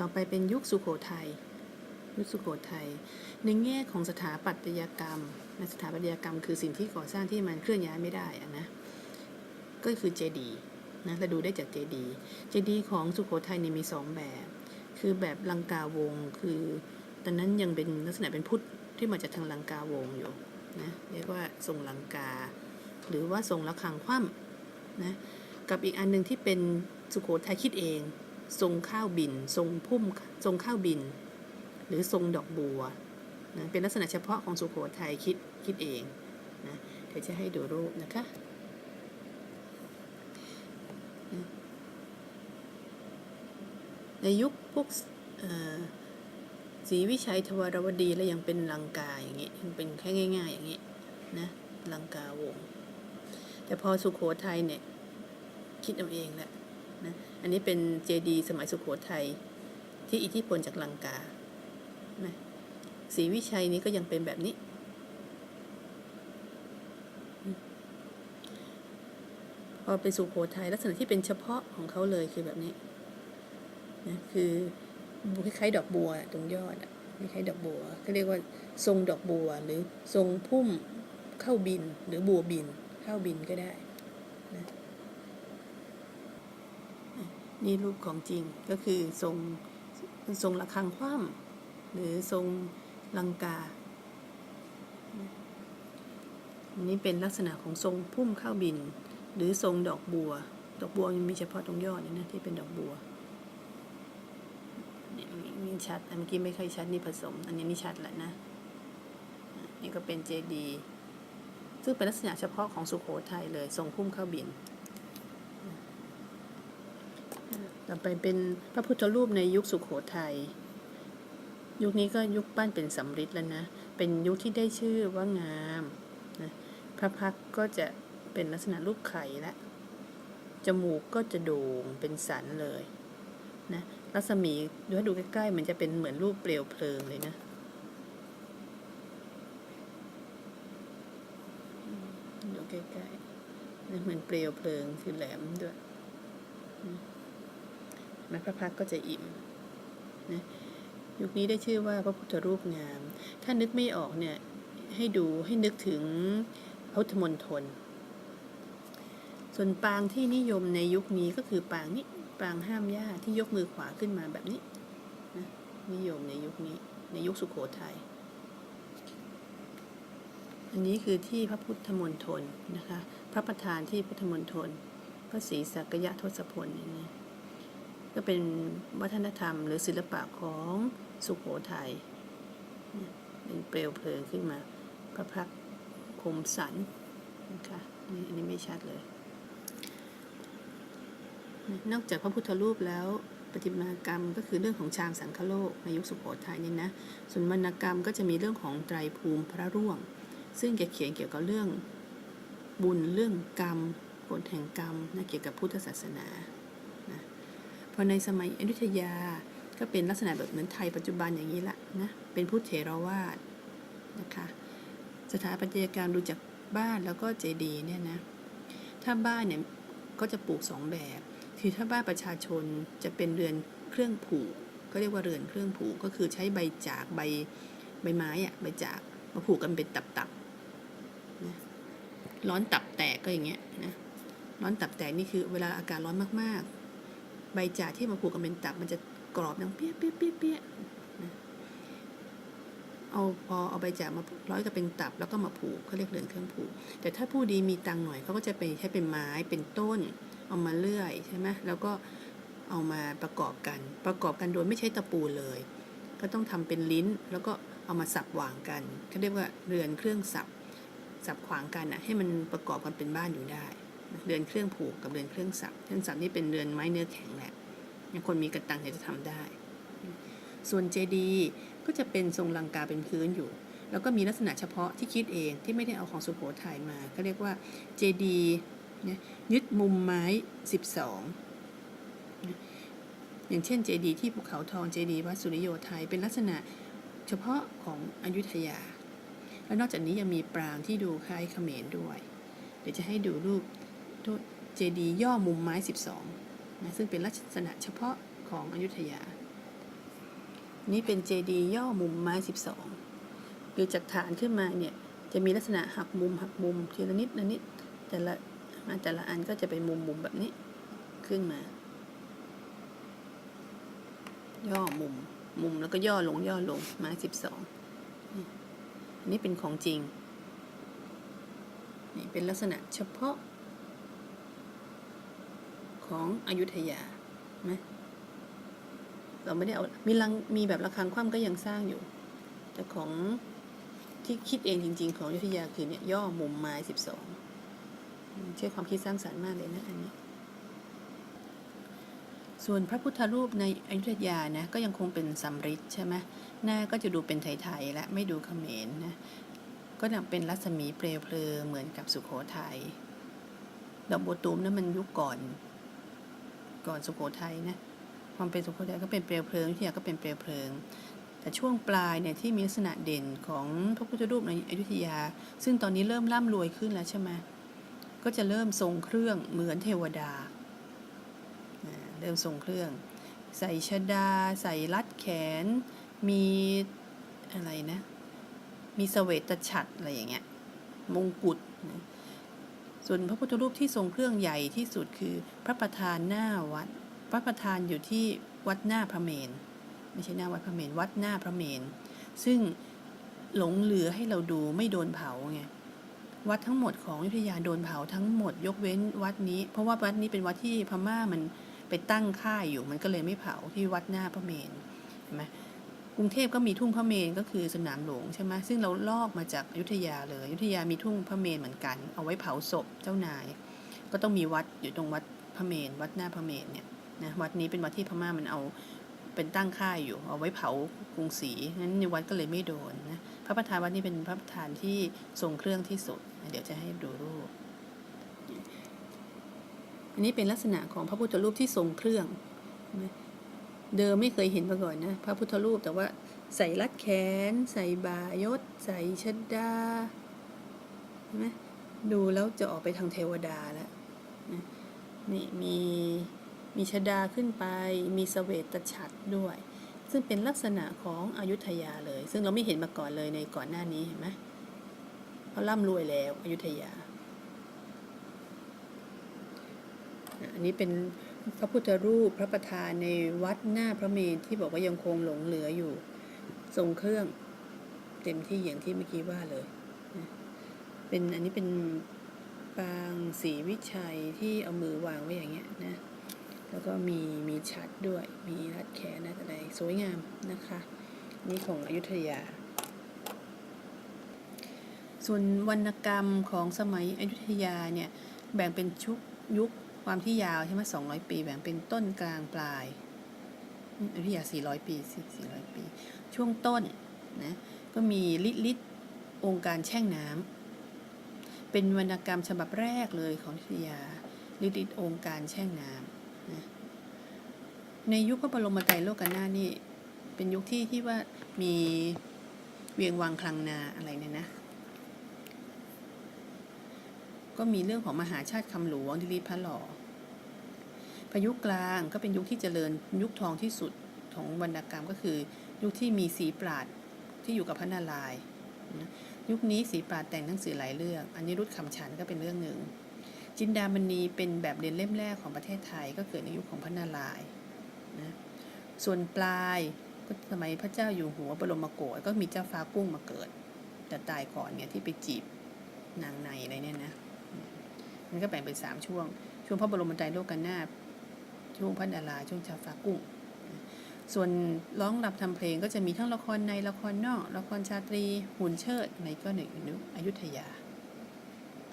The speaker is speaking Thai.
ต่อไปเป็นยุคสุโขทัย ยุคสุโขทัย ในแง่ของสถาปัตยกรรมนะสถาปัตยกรรมคือสิ่งที่ก่อสร้างที่มันเคลื่อนย้ายไม่ได้อะนะ ก็คือเจดีย์นะเราดูได้จากเจดีย์เจดีย์ของสุโขทัยเนี่ยมีสองแบบ คือแบบลังกาวง คือตอนนั้นยังเป็นลักษณะเป็นพุทธที่มาจากทางลังกาวงอยู่นะเรียกว่าทรงลังกา หรือว่าทรงระฆังคว่ำนะกับอีกอันหนึ่งที่เป็นสุโขทัยคิดเอง ทรงข้าวบิน ทรงพุ่มทรงข้าวบิน หรือทรงดอกบัวนะเป็นลักษณะเฉพาะของสุโขทัยคิดคิดเองนะเดี๋ยวจะให้ดูรูปนะคะในยุคพวกเอ่อศรีวิชัยทวารวดีแล้วยังเป็นลังกาอย่างนี้ยังเป็นแค่ง่าย ๆ อย่างนี้นะลังกาวง แต่พอสุโขทัยเนี่ย คิดเอาเองแหละ นะอันนี้เป็นเจดีสมัยสุโขทัยที่อิทธิพลจากลังกานะศรีวิชัยนี้ก็ยังเป็นแบบนี้ พอเป็นสุโขทัยลักษณะที่เป็นเฉพาะของเขาเลยคือแบบนี้นะคือคล้ายๆดอกบัวตรงยอดคล้ายๆดอกบัวก็เรียกว่าทรงดอกบัวหรือทรงพุ่มเข้าบินหรือบัวบินเข้าบินก็ได้นี่ นี่รูปของจริงก็คือทรงทรงระฆังคว่ำหรือทรงลังกาอันนี้เป็นลักษณะของทรงพุ่มข้าวบิน หรือทรงดอกบัว ดอกบัวมันมีเฉพาะตรงยอดนี่นะที่เป็นดอกบัวนี่ชัดอันเมื่อกี้ไม่ค่อยชัดนี่ผสม อันนี้นี่ชัดแหละนะนี่ก็เป็นเจดีซึ่งเป็นลักษณะเฉพาะของสุโขทัยเลยทรงพุ่มข้าวบิน ต่อไปเป็นพระพุทธรูปในยุคสุขโขทัย ยุคนี้ก็ยุคปั้นเป็นสำริดแล้วนะ เป็นยุคที่ได้ชื่อว่างามนะพระพักก็จะเป็นลักษณะรูปไข่ละจมูกก็จะโด่งเป็นสันเลยนะรัศมีดูให้ดูใกล้ๆมันจะเป็นเหมือนรูปเปลวเพลิงเลยนะดูใกล้ๆนะเหมือนเปลวเพลิงคือแหลมด้วย นะพระพักก็จะอิ่มนะยุคนี้ได้ชื่อว่าพระพุทธรูปงาม ถ้านึกไม่ออกเนี่ยให้ดูให้นึกถึงพระพุทธมณฑลส่วนปางที่นิยมในยุคนี้ก็คือปางนี้ปางห้ามญาที่ยกมือขวาขึ้นมาแบบนี้นะนิยมในยุคนี้ในยุคสุโขทยัยอันนี้คือที่พระพุทธมณฑลนะคะ พระประธานที่พุทธมณฑลพระศรีสักยะทศพลเนี่ยนะ ก็เป็นวัฒนธรรมหรือศิลปะของสุขโขทัยเนี่ยเป็นเปลวเพลิงขึ้นมา พระพักคมสันนะคะนี่อันนี้ไม่ชัดเลย นอกจากพระพุทธรูปแล้วประติมากรรมก็คือเรื่องของชางสังคโลกในยุคสุโขทัยนี่นะ ส่วนวรรณกรรมก็จะมีเรื่องของไตรภูมิพระร่วง ซึ่งแกเขียนเกี่ยวกับเรื่องบุญเรื่องกรรมผลแห่งกรรมนะเกี่ยวกับพุทธศาสนา อในสมัยอยุธยาก็เป็นลักษณะแบบเหมือนไทยปัจจุบันอย่างนี้ละนะ เป็นพุทธเถรวาทนะคะ สถาปัตยกรรมดูจากบ้านแล้วก็เจดีเนี่ยนะ ถ้าบ้านเนี่ยก็จะปลูกสองแบบ คือถ้าบ้านประชาชนจะเป็นเรือนเครื่องผูก ก็เรียกว่าเรือนเครื่องผูก ก็คือใช้ใบจากใบใบไม้อะใบจากมาผูกกันเป็นตับๆนะร้อนตับแตกก็อย่างเงี้ยนะ ร้อนตับแตกนี่คือเวลาอากาศร้อนมากๆ ใบจากที่มาผูกกันเป็นตับมันจะกรอบดังเปี้ยเปี้ยเปี้ยเปี้ยเอาพอเอาใบจากมาร้อยกับเป็นตับแล้วก็มาผูกเขาเรียกเรือนเครื่องผูก แต่ถ้าผู้ดีมีตังหน่อยเขาก็จะไปใช้เป็นไม้เป็นต้น เอามาเลื่อยใช่ไหมแล้วก็เอามาประกอบกัน ประกอบกันโดยไม่ใช้ตะปูเลย ก็ต้องทำเป็นลิ้นแล้วก็เอามาสับวางกันเขาเรียกว่าเรือนเครื่องสับสับขวางกันนะให้มันประกอบกันเป็นบ้านอยู่ได้ เรือนเครื่องผูกกับเรือนเครื่องสับเครื่องสับนี่เป็นเรือนไม้เนื้อแข็งแหละยังคนมีกระตังจะทำได้ ส่วนเจดีก็จะเป็นทรงลังกาเป็นพื้นอยู่ แล้วก็มีลักษณะเฉพาะที่คิดเองที่ไม่ได้เอาของสุโขทัยมา ก็เรียกว่าเจดียึดมุมไม้ 12 อย่างเช่นเจดีที่ภูเขาทองเจดีวัดสุริโยไทยเป็นลักษณะเฉพาะของอยุธยา แล้วนอกจากนี้ยังมีปรางที่ดูคล้ายเขมรด้วย เดี๋ยวจะให้ดูรูป เจดีย์ย่อมุมไม้ 12นะซึ่งเป็นลักษณะเฉพาะของอยุธยา นี่เป็นเจดีย์ย่อมุมไม้สิบสองคือจากฐานขึ้นมาเนี่ยจะมีลักษณะหักมุมหักมุมทีละนิดละนิดแต่ละแต่ละอันก็จะเป็นมุมมุมแบบนี้ขึ้นมา ย่อมุมมุมแล้วก็ย่อลงย่อลงไม้สิบสองอันนี้เป็นของจริง นี่เป็นลักษณะเฉพาะ ของอยุธยาไหมเราไม่ได้เอา มีลังมีแบบระฆังคว่ำก็ยังสร้างอยู่ แต่ของที่คิดเองจริง ๆ ของอยุธยาคือเนี่ยย่อมุมไม้สิบสองใช้ความคิดสร้างสรรค์มากเลยนะอันนี้ ส่วนพระพุทธรูปในอยุธยานะก็ยังคงเป็นสำริดใช่ไหมหน้าก็จะดูเป็นไทยๆและไม่ดูเขมรนะก็นับเป็นรัศมีเปลวเพลิงเหมือนกับสุโขทัยดอกบัวตูมนั้นมันยุคก่อน ก่อนสุโขทัยนะความเป็นสุโขทัยก็เป็นเปลวเพลิงอยุธยาก็เป็นเปลวเพลิง แต่ช่วงปลายเนี่ยที่มีลักษณะเด่นของพระพุทธรูปในอยุธยา ซึ่งตอนนี้เริ่มร่ำรวยขึ้นแล้วใช่ไหมก็จะเริ่มทรงเครื่องเหมือนเทวดาเริ่มทรงเครื่อง ใส่ชดา ใส่รัดแขน มีอะไรนะ มีเสวตฉัตรอะไรอย่างเงี้ยมงกุฎนะ ส่วนพระพุทธรูปที่ทรงเครื่องใหญ่ที่สุดคือพระประธานหน้าวัด พระประธานอยู่ที่วัดหน้าพระเมน ไม่ใช่หน้าวัดพระเมน วัดหน้าพระเมน ซึ่งหลงเหลือให้เราดูไม่โดนเผาไง วัดทั้งหมดของอยุธยาโดนเผาทั้งหมดยกเว้นวัดนี้ เพราะว่าวัดนี้เป็นวัดที่พม่ามันไปตั้งค่ายอยู่ มันก็เลยไม่เผาที่วัดหน้าพระเมน เห็นไหม รุงเทพก็มีทุ่งพระเมนก็คือสนามหลวงใช่ไหมซึ่งเราลอกมาจากอยุธยาเลยอยุธยามีทุ่งพระเมนเหมือนกัน เอาไว้เผาศพเจ้านาย ก็ต้องมีวัดอยู่ตรงวัดพระเมน วัดหน้าพระเมนเนี่ยนะวัดนี้เป็นวัดที่พม่ามันเอาเป็นตั้งค่ายอยู่ เอาไว้เผากรุงศรีนั้นในวัดก็เลยไม่โดนนะพระประธานวัดนี้เป็นพระประธานที่ทรงเครื่องที่สุด เดี๋ยวจะให้ดูรูปอันนี้เป็นลักษณะของพระพุทธรูปที่ทรงเครื่อง เดิมไม่เคยเห็นมาก่อนนะพระพุทธรูปแต่ว่าใส่รัดแขน ใส่บายศ ใส่ชดดาเห็นไหมดูแล้วจะออกไปทางเทวดาแล้วนี่มีมีชดาขึ้นไป มีสเวตฉัตรด้วย ซึ่งเป็นลักษณะของอยุธยาเลย ซึ่งเราไม่เห็นมาก่อนเลยในก่อนหน้านี้เห็นไหมเขาร่ำรวยแล้วอยุธยา อันนี้เป็น พระพุทธรูปพระประธานในวัดหน้าพระเมรุที่บอกว่ายังคงหลงเหลืออยู่ ทรงเครื่อง เต็มที่อย่างที่เมื่อกี้ว่าเลย เป็นอันนี้เป็นปางสีวิชัยที่เอามือวางไว้อย่างเงี้ยนะ แล้วก็มีมีชัดด้วย มีรัดแขนนะอะไรสวยงามนะคะ นี่ของอยุธยา ส่วนวรรณกรรมของสมัยอยุธยาเนี่ย แบ่งเป็นชุกยุค ความที่ยาวใช่ไหมสองร้อยปีแบ่งเป็นต้นกลางปลายอืมอยุธยาสี่ร้อยปีสี่ร้อยปี ช่วงต้นนะก็มีลิลิตองค์การแช่งน้ำเป็นวรรณกรรมฉบับแรกเลยของอยุธยาลิลิตองค์การแช่งน้ำนะในยุคพระบรมไตรโลกนาถนี่เป็นยุคที่ที่ว่ามีเวียงวังคลังนาอะไรเนี่ยนะ ก็มีเรื่องของมหาชาติคำหลวงดิริพระหล่อ พายุกลางก็เป็นยุคที่เจริญยุคทองที่สุดของวรรณกรรมก็คือ ยุคที่มีสีปราดที่อยู่กับพระนารายณ์ยุคนี้สีปราดแต่งหนังสือหลายเรื่อง อันนี้รุดคำฉันก็เป็นเรื่องหนึ่ง จินดามณีเป็นแบบเรียนเล่มแรกของประเทศไทยก็เกิดในยุคของพระนารายณ์นะส่วนปลายก็สมัยพระเจ้าอยู่หัวบรมโกศก็มีเจ้าฟ้ากุ้งมาเกิด แต่ตายก่อนเนี่ยที่ไปจีบนางในอะไรเนี่ยนะมันก็แบ่งเป็นสามช่วง ช่วงพระบรมไตรโลกนาถ ช่วงพระดาราช่วงชาฟ้ากุ้งส่วนร้องรับทำเพลงก็จะมีทั้งละครในละครนอก ละครชาตรีหุ่นเชิดในก็หนึ่งยุอยุธยา